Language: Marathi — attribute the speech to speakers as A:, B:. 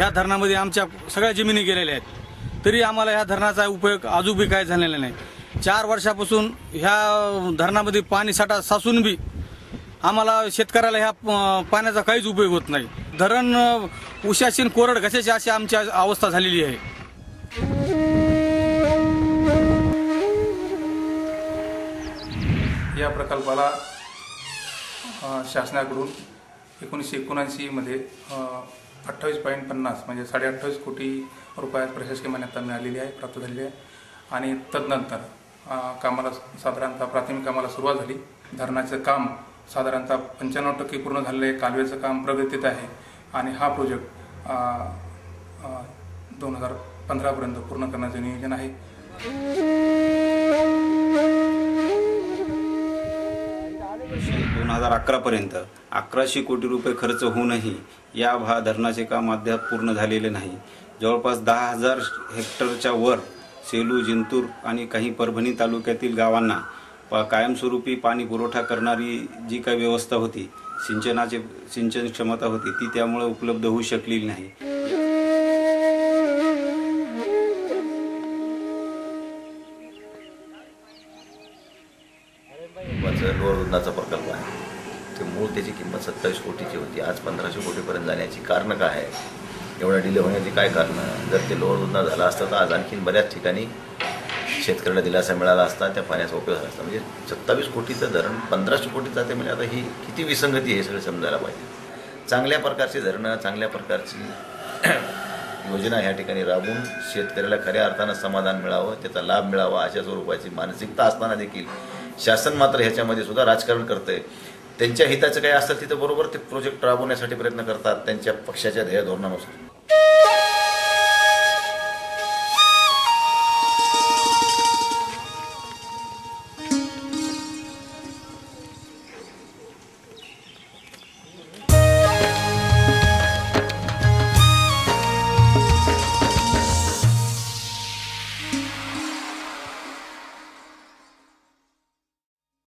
A: ह्या धरणामध्ये आमच्या सगळ्या जमिनी गेलेल्या आहेत. तरी आम्हाला ह्या धरणाचा उपयोग अजूनबी काय झालेला नाही. चार वर्षापासून ह्या धरणामध्ये पाणी साठा साचून बी आम्हाला शेतकऱ्याला ह्या पाण्याचा काहीच उपयोग होत नाही. धरण उशासीन कोरड घशाची अशी आमची अवस्था झालेली आहे.
B: या प्रकल्पाला शासनाकडून एकोणीसशे एकोणऐंशीमध्ये अठ्ठावीस पॉईंट पन्नास म्हणजे साडे अठ्ठावीस कोटी रुपयात प्रशासकीय मान्यता मिळालेली आहे प्राप्त झालेली आहे. आणि तदनंतर कामाला साधारणतः प्राथमिक कामाला सुरुवात झाली. धरणाचं काम साधारणतः पंच्याण्णव टक्के पूर्ण झालेलं आहे. कालव्याचं काम प्रगतीत आहे. आणि हा प्रोजेक्ट दोन हजार पंधरापर्यंत पूर्ण करण्याचं नियोजन आहे.
C: दोन हजार अकरापर्यंत अकराशे कोटी रुपये खर्च होऊनही या भा धरणाचे काम अद्याप पूर्ण झालेले नाही. जवळपास दहा हजार हेक्टरच्या वर सेलू जिंतूर आणि काही परभणी तालुक्यातील गावांना प- कायमस्वरूपी पाणी पुरवठा करणारी जी काही व्यवस्था होती सिंचनाचे सिंचन क्षमता होती ती त्यामुळे उपलब्ध होऊ शकलेली नाही.
D: माझं प्रकल्प आहे. ते मूळ त्याची किंमत सत्तावीस कोटीची होती. आज पंधराशे कोटीपर्यंत जाण्याची कारणं काय आहे एवढा डिले होण्याची काय कारणं? जर ते लोअर झाला झालं असतं तर आज आणखीन बऱ्याच ठिकाणी शेतकऱ्याला दिलासा मिळाला असता त्या पाण्याचा उपयोग झाला असता. म्हणजे सत्तावीस कोटीचं धरण पंधराशे कोटीचा ते म्हणजे आता ही किती विसंगती हे सगळं समजायला पाहिजे. चांगल्या प्रकारची धरणं चांगल्या प्रकारची योजना ह्या ठिकाणी राबवून शेतकऱ्याला खऱ्या अर्थानं समाधान मिळावं त्याचा लाभ मिळावा अशा स्वरूपाची मानसिकता असताना देखील शासन मात्र ह्याच्यामध्ये सुद्धा राजकारण करतंय. त्यांच्या हिताचं काही असतं तिथं बरोबर ते प्रोजेक्ट राबवण्यासाठी प्रयत्न करतात त्यांच्या पक्षाच्या ध्येय धोरणानुसार.